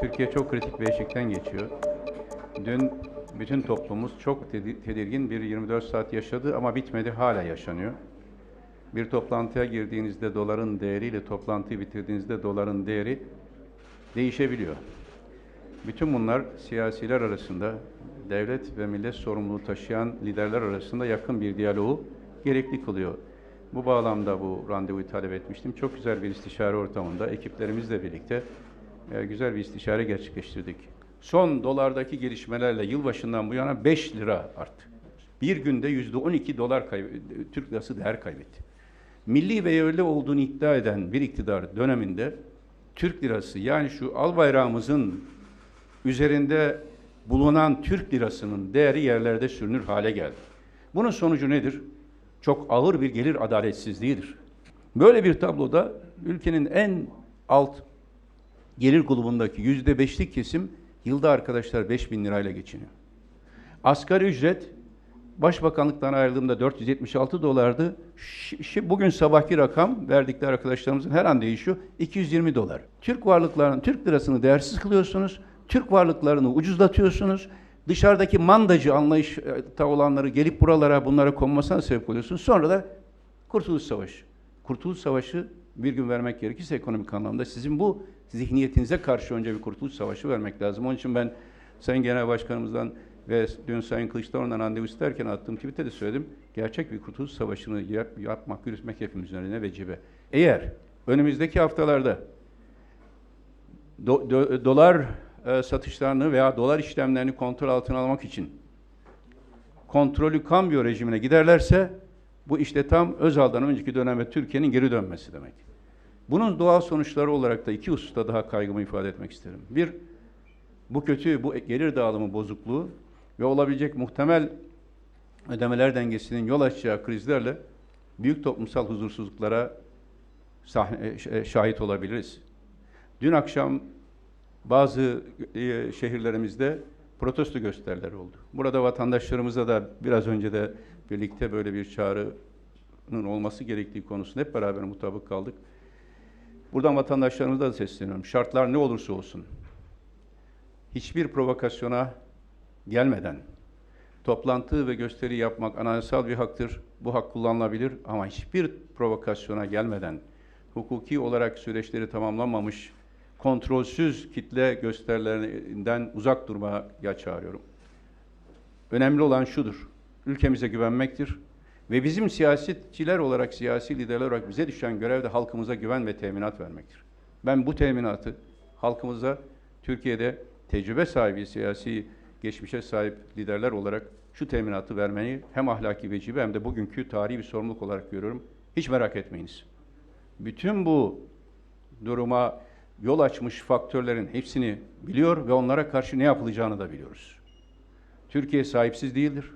Türkiye çok kritik bir eşikten geçiyor. Dün bütün toplumumuz çok tedi- tedirgin bir 24 saat yaşadı ama bitmedi, hala yaşanıyor. Bir toplantıya girdiğinizde doların değeriyle toplantıyı bitirdiğinizde doların değeri değişebiliyor. Bütün bunlar siyasiler arasında, devlet ve millet sorumluluğu taşıyan liderler arasında yakın bir diyaloğu gerekli kılıyor. Bu bağlamda bu randevuyu talep etmiştim. Çok güzel bir istişare ortamında ekiplerimizle birlikte güzel bir istişare gerçekleştirdik. Son dolardaki gelişmelerle yılbaşından bu yana 5 lira arttı. Bir günde yüzde 12 dolar kayb- Türk lirası değer kaybetti. Milli ve yerli olduğunu iddia eden bir iktidar döneminde Türk lirası yani şu al bayrağımızın üzerinde bulunan Türk lirasının değeri yerlerde sürünür hale geldi. Bunun sonucu nedir? Çok ağır bir gelir adaletsizliğidir. Böyle bir tabloda ülkenin en alt gelir grubundaki yüzde beşlik kesim yılda arkadaşlar 5 bin lirayla geçiniyor. Asgari ücret Başbakanlıktan ayrıldığımda 476 dolardı. Şi- şi- bugün sabahki rakam verdikleri arkadaşlarımızın her an değişiyor. 220 dolar. Türk varlıklarının, Türk lirasını değersiz kılıyorsunuz. Türk varlıklarını ucuzlatıyorsunuz. Dışarıdaki mandacı anlayışta olanları gelip buralara bunlara konmasına sebep oluyorsunuz. Sonra da Kurtuluş Savaşı. Kurtuluş Savaşı bir gün vermek gerekirse ekonomik anlamda sizin bu zihniyetinize karşı önce bir Kurtuluş Savaşı vermek lazım. Onun için ben Sayın Genel Başkanımızdan ve dün Sayın Kılıçdaroğlu'ndan randevu isterken attığım tweette de söyledim. Gerçek bir Kurtuluş Savaşı'nı yap- yapmak, yürütmek hepimizin önüne vecibe. Eğer önümüzdeki haftalarda do- do- dolar e, satışlarını veya dolar işlemlerini kontrol altına almak için kontrolü kambiyo rejimine giderlerse bu işte tam Özal'dan önceki döneme Türkiye'nin geri dönmesi demek. Bunun doğal sonuçları olarak da iki hususta daha kaygımı ifade etmek isterim. Bir, bu kötü, bu gelir dağılımı bozukluğu ve olabilecek muhtemel ödemeler dengesinin yol açacağı krizlerle büyük toplumsal huzursuzluklara sahne- e, şahit olabiliriz. Dün akşam bazı e, şehirlerimizde protesto gösterileri oldu. Burada vatandaşlarımıza da biraz önce de birlikte böyle bir çağrının olması gerektiği konusunda hep beraber mutabık kaldık. Buradan vatandaşlarımıza da sesleniyorum. Şartlar ne olursa olsun hiçbir provokasyona gelmeden toplantı ve gösteri yapmak anayasal bir haktır. Bu hak kullanılabilir ama hiçbir provokasyona gelmeden hukuki olarak süreçleri tamamlanmamış kontrolsüz kitle gösterilerinden uzak durmaya çağırıyorum. Önemli olan şudur. Ülkemize güvenmektir. Ve bizim siyasetçiler olarak, siyasi liderler olarak bize düşen görev de halkımıza güven ve teminat vermektir. Ben bu teminatı halkımıza Türkiye'de tecrübe sahibi, siyasi geçmişe sahip liderler olarak şu teminatı vermeyi hem ahlaki vecibe hem de bugünkü tarihi bir sorumluluk olarak görüyorum. Hiç merak etmeyiniz. Bütün bu duruma yol açmış faktörlerin hepsini biliyor ve onlara karşı ne yapılacağını da biliyoruz. Türkiye sahipsiz değildir.